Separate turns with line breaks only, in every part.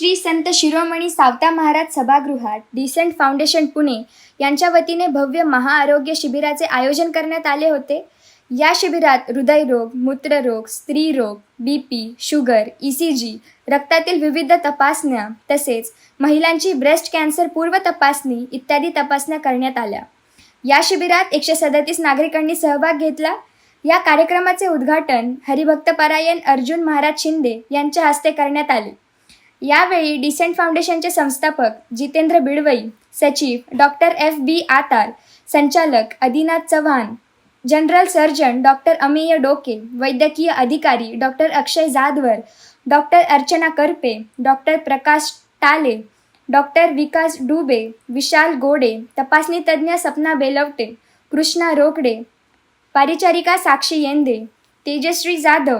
श्री संत शिरोमणी सावता महाराज सभागृहात decent foundation Pune यांच्या वतीने भव्य महाआरोग्य शिबिराचे आयोजन करण्यात आले होते. या शिबिरात हृदयरोग मूत्ररोग स्त्रीरोग B P sugar E C G रक्तातील विविध तपासण्या तसेच महिलांची ब्रेस्ट कॅन्सर पूर्व तपासणी इत्यादी तपासण्या करण्यात आल्या. या शिबिरात एकशे सदतीस नागरिकांनी सहभाग घेतला. या कार्यक्रमाचे उद्घाटन हरिभक्तपरायण अर्जुन महाराज शिंदे यांच्या हस्ते करण्यात आले. यावेळी डिसेंट फाउंडेशनचे संस्थापक जितेंद्र बिडवई सचिव डॉक्टर एफ बी आतार संचालक Adinath Chavan general surgeon doctor Amey Doke वैद्यकीय अधिकारी doctor Akshay Jadhavar doctor Archana Karpe doctor Prakash Tale doctor Vikas डुबे विशाल गोडे तपासणी तज्ज्ञ सपना बेलवटे कृष्णा रोकडे परिचारिका साक्षी येंदे तेजश्री जाधव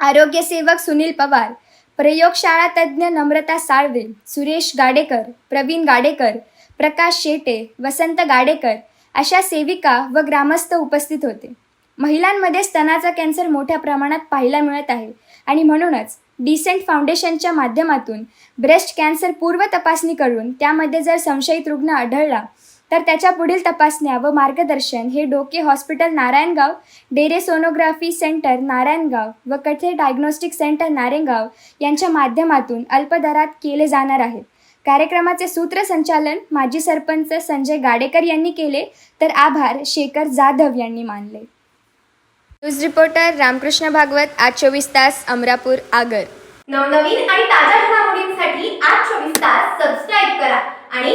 आरोग्यसेवक सुनील पवार प्रयोगशाळा तज्ज्ञ नम्रता साळवे सुरेश गाडेकर प्रवीण गाडेकर प्रकाश शेटे वसंत गाडेकर अशा सेविका व ग्रामस्थ उपस्थित होते. महिलांमध्ये स्तनाचा कॅन्सर मोठ्या प्रमाणात पाहायला मिळत आहे आणि म्हणूनच डिसेंट फाउंडेशनच्या माध्यमातून ब्रेस्ट कॅन्सर पूर्व तपासणी करून त्यामध्ये जर संशयित रुग्ण आढळला तर त्याच्या पुढील तपासण्या व मार्गदर्शन हे Doke hospital Narayangaon Dere sonography centre Narayangaon व कथे डायग्नोस्टिक सेंटर नारायणगाव यांच्या माध्यमातून अल्पदरात केले जाणार आहेत कार्यक्रमाचे सूत्रसंचालन माजी सरपंच संजय गाडेकर यांनी केले. तर आभार शेखर जाधव यांनी मानले. न्यूज रिपोर्टर रामकृष्ण भागवत आज चोवीस तास अमरापूर आगर.
नवनवीन आणि ताज्या घडामोडींसाठी आज चोवीस तास सबस्क्राईब करा आणि